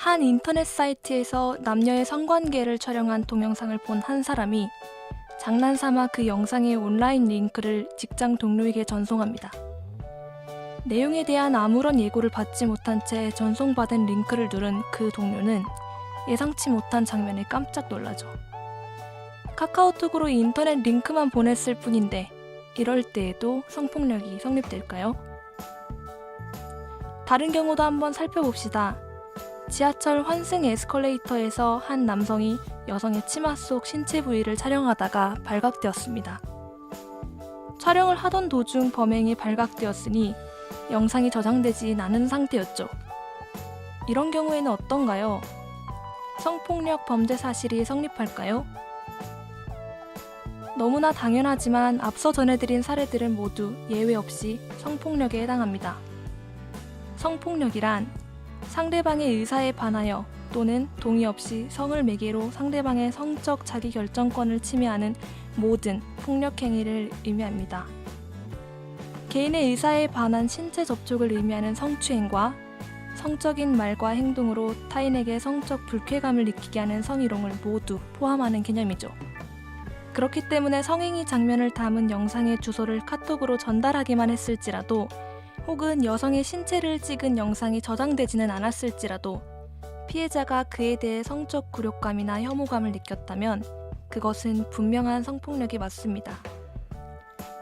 한 인터넷 사이트에서 남녀의 성관계를 촬영한 동영상을 본 한 사람이 장난삼아 그 영상의 온라인 링크를 직장 동료에게 전송합니다. 내용에 대한 아무런 예고를 받지 못한 채 전송받은 링크를 누른 그 동료는 예상치 못한 장면에 깜짝 놀라죠. 카카오톡으로 인터넷 링크만 보냈을 뿐인데 이럴 때에도 성폭력이 성립될까요? 다른 경우도 한번 살펴봅시다. 지하철 환승 에스컬레이터에서 한 남성이 여성의 치마 속 신체 부위를 촬영하다가 발각되었습니다. 촬영을 하던 도중 범행이 발각되었으니 영상이 저장되진 않은 상태였죠. 이런 경우에는 어떤가요? 성폭력 범죄 사실이 성립할까요? 너무나 당연하지만 앞서 전해드린 사례들은 모두 예외 없이 성폭력에 해당합니다. 성폭력이란 상대방의 의사에 반하여 또는 동의 없이 성을 매개로 상대방의 성적 자기 결정권을 침해하는 모든 폭력 행위를 의미합니다. 개인의 의사에 반한 신체 접촉을 의미하는 성추행과 성적인 말과 행동으로 타인에게 성적 불쾌감을 느끼게 하는 성희롱을 모두 포함하는 개념이죠. 그렇기 때문에 성행위 장면을 담은 영상의 주소를 카톡으로 전달하기만 했을지라도 혹은 여성의 신체를 찍은 영상이 저장되지는 않았을지라도 피해자가 그에 대해 성적 굴욕감이나 혐오감을 느꼈다면 그것은 분명한 성폭력이 맞습니다.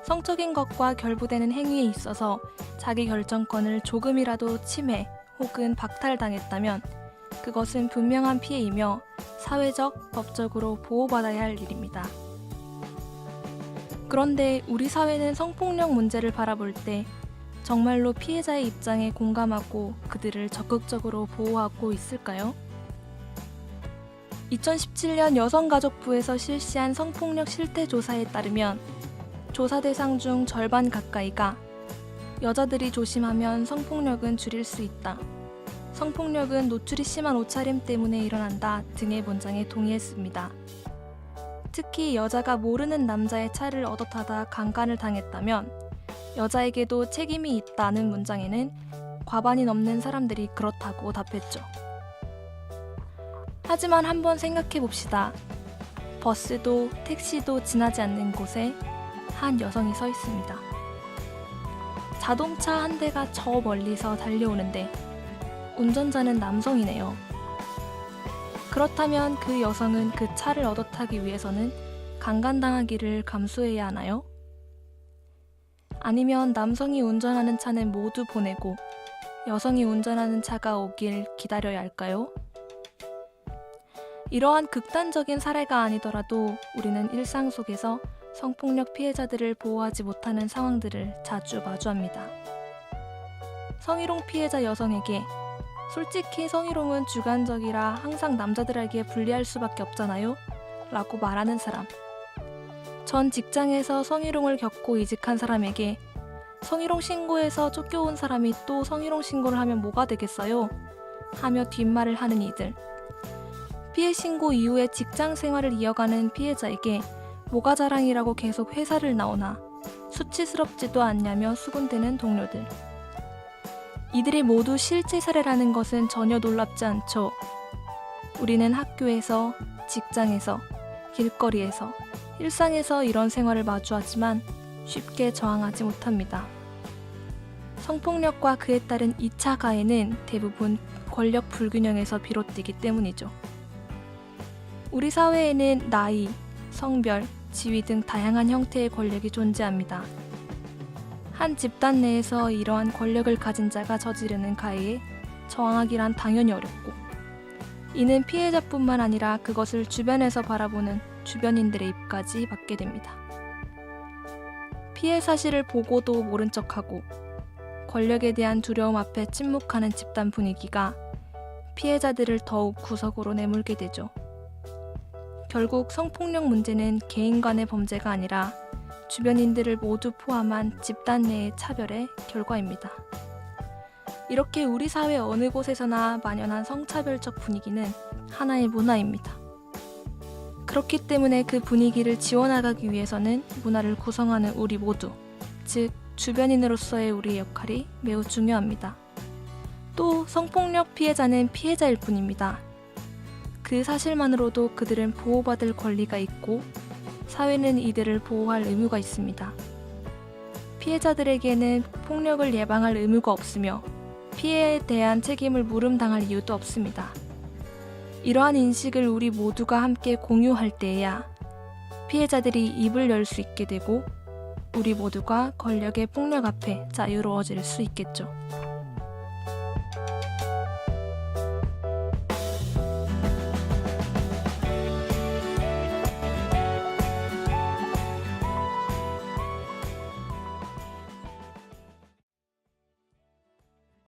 성적인 것과 결부되는 행위에 있어서 자기 결정권을 조금이라도 침해 혹은 박탈당했다면 그것은 분명한 피해이며 사회적, 법적으로 보호받아야 할 일입니다. 그런데 우리 사회는 성폭력 문제를 바라볼 때 정말로 피해자의 입장에 공감하고 그들을 적극적으로 보호하고 있을까요? 2017년 여성가족부에서 실시한 성폭력 실태 조사에 따르면 조사 대상 중 절반 가까이가 여자들이 조심하면 성폭력은 줄일 수 있다. 성폭력은 노출이 심한 옷차림 때문에 일어난다 등의 문장에 동의했습니다. 특히 여자가 모르는 남자의 차를 얻어 타다 강간을 당했다면 여자에게도 책임이 있다는 문장에는 과반이 넘는 사람들이 그렇다고 답했죠. 하지만 한번 생각해 봅시다. 버스도 택시도 지나지 않는 곳에 한 여성이 서 있습니다. 자동차 한 대가 저 멀리서 달려오는데 운전자는 남성이네요. 그렇다면 그 여성은 그 차를 얻어 타기 위해서는 강간당하기를 감수해야 하나요? 아니면 남성이 운전하는 차는 모두 보내고 여성이 운전하는 차가 오길 기다려야 할까요? 이러한 극단적인 사례가 아니더라도 우리는 일상 속에서 성폭력 피해자들을 보호하지 못하는 상황들을 자주 마주합니다. 성희롱 피해자 여성에게 솔직히 성희롱은 주관적이라 항상 남자들에게 불리할 수밖에 없잖아요? 라고 말하는 사람. 전 직장에서 성희롱을 겪고 이직한 사람에게 성희롱 신고에서 쫓겨온 사람이 또 성희롱 신고를 하면 뭐가 되겠어요? 하며 뒷말을 하는 이들. 피해 신고 이후에 직장 생활을 이어가는 피해자에게 뭐가 자랑이라고 계속 회사를 나오나 수치스럽지도 않냐며 수군대는 동료들. 이들이 모두 실제 사례라는 것은 전혀 놀랍지 않죠. 우리는 학교에서, 직장에서, 길거리에서, 일상에서 이런 생활을 마주하지만 쉽게 저항하지 못합니다. 성폭력과 그에 따른 2차 가해는 대부분 권력 불균형에서 비롯되기 때문이죠. 우리 사회에는 나이, 성별, 지위 등 다양한 형태의 권력이 존재합니다. 한 집단 내에서 이러한 권력을 가진 자가 저지르는 가해에 저항하기란 당연히 어렵고, 이는 피해자뿐만 아니라 그것을 주변에서 바라보는 주변인들의 입까지 받게 됩니다. 피해 사실을 보고도 모른 척하고, 권력에 대한 두려움 앞에 침묵하는 집단 분위기가 피해자들을 더욱 구석으로 내몰게 되죠. 결국 성폭력 문제는 개인 간의 범죄가 아니라 주변인들을 모두 포함한 집단 내의 차별의 결과입니다. 이렇게 우리 사회 어느 곳에서나 만연한 성차별적 분위기는 하나의 문화입니다. 그렇기 때문에 그 분위기를 지원하기 위해서는 문화를 구성하는 우리 모두, 즉 주변인으로서의 우리의 역할이 매우 중요합니다. 또 성폭력 피해자는 피해자일 뿐입니다. 그 사실만으로도 그들은 보호받을 권리가 있고 사회는 이들을 보호할 의무가 있습니다. 피해자들에게는 폭력을 예방할 의무가 없으며 피해에 대한 책임을 물음당할 이유도 없습니다. 이러한 인식을 우리 모두가 함께 공유할 때에야 피해자들이 입을 열 수 있게 되고 우리 모두가 권력의 폭력 앞에 자유로워질 수 있겠죠.